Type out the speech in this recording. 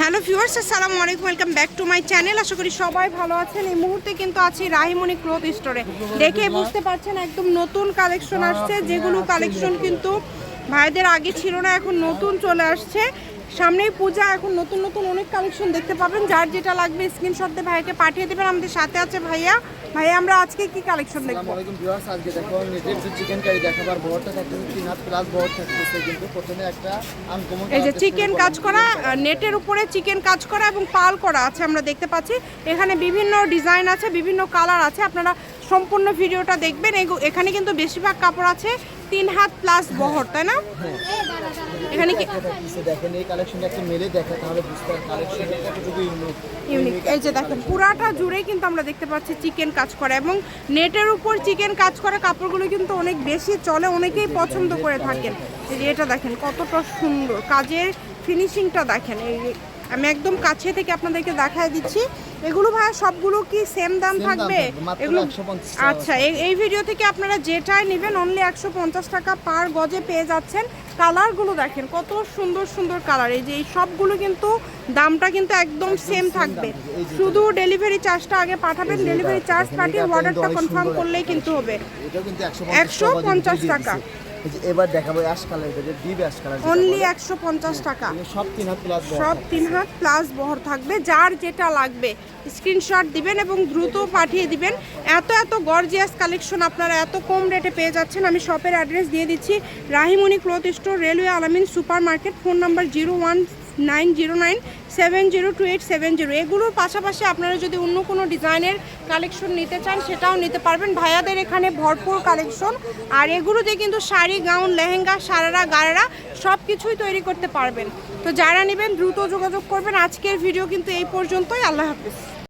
Hello viewers, আসসালামু আলাইকুম, welcome back to my channel. আশা করি সবাই ভালো আছেন। এই মুহূর্তে কিন্তু আছি রাহিমণি ক্লোথ স্টোরে। দেখে বুঝতে পারছেন, একদম নতুন কালেকশন আসছে, যেগুলো কালেকশন কিন্তু ভাইদের আগে ছিল না, এখন নতুন চলে আসছে। সামনেই পূজা এখন নতুন নতুন অনেক কালেকশন দেখতে পাবেন। যার যেটা লাগবে স্ক্রিনশট দিয়ে ভাইকে পাঠিয়ে দেবেন। আমাদের সাথে আছে ভাইয়া। ভাইয়া আমরা আজকে কি কালেকশন দেখব? আসসালামু আলাইকুম ভিউয়ার্স আজকে দেখো নেটের যে চিকেন কারি দেখাবার বড়টা থাকতেছে তিন হাত প্লাস বড় থাকতেছে। কিন্তু প্রথমে একটা আনকমন এই যে চিকেন কাজ করা নেটের উপরে চিকেন কাজ করা এবং পাল করা আছে আমরা দেখতে পাচ্ছি। এখানে বিভিন্ন ডিজাইন আছে বিভিন্ন কালার আছে। আপনারা সম্পূর্ণ ভিডিওটা দেখবেন। এখানে কিন্তু বেশিরভাগ কাপড় আছে তিন হাত প্লাস বহর, তাই না? এখানে এই যে দেখেন, পুরাটা কিন্তু আমরা দেখতে পাচ্ছি চিকেন কাজ করা এবং নেটের উপর চিকেন কাজ করা কাপড়গুলো কিন্তু অনেক বেশি চলে, অনেকেই পছন্দ করে থাকেন। এটা দেখেন, কতটা সুন্দর। কাজের ফিনিশিংটা দেখেন, এই আমি একদম কাছে থেকে আপনাদেরকে দেখায় দিচ্ছি। এগুলো ভাই সবগুলো কি সেম দাম থাকবে? এগুলো আচ্ছা এই ভিডিও থেকে আপনারা যেটাই নেবেন অনলি একশো পঞ্চাশ টাকা পার গজে পেয়ে যাচ্ছেন। কালারগুলো দেখেন কত সুন্দর সুন্দর কালার এই যে এই সবগুলো কিন্তু দামটা কিন্তু একদম সেম থাকবে। শুধু ডেলিভারি চার্জটা আগে পাঠাবেন ডেলিভারি চার্জ পাঠিয়ে অর্ডারটা কনফার্ম করলেই কিন্তু হবে। একশো কিন্তু 150 150 টাকা। এবার দেখাবো অ্যাশ কালার এটা ডিপ অ্যাশ কালার অনলি একশো পঞ্চাশ টাকা। সব তিন হাত প্লাস সব তিন হাত প্লাস বহর থাকবে। যার যেটা লাগবে স্ক্রিনশট দিবেন এবং দ্রুত পাঠিয়ে দিবেন। এত এত গর্জিয়াস কালেকশন আপনারা এত কম রেটে পেয়ে যাচ্ছেন। আমি শপের অ্যাড্রেস দিয়ে দিচ্ছি Rahimoni cloth store railway Alamin super market phone number zero one nine zero nine seven zero two eight seven zero. এগুলোর পাশাপাশি আপনারা যদি অন্য কোনো ডিজাইনের কালেকশন নিতে চান, সেটাও নিতে পারবেন। ভাইয়াদের এখানে ভরপুর কালেকশন। আর এগুলো দিয়ে কিন্তু শাড়ি, গাউন, লেহেঙ্গা, সারারা, গারারা সব কিছুই তৈরি করতে পারবেন। তো যারা নেবেন, দ্রুত যোগাযোগ করবেন। আজকের ভিডিও কিন্তু এই পর্যন্তই। আল্লাহ হাফিজ।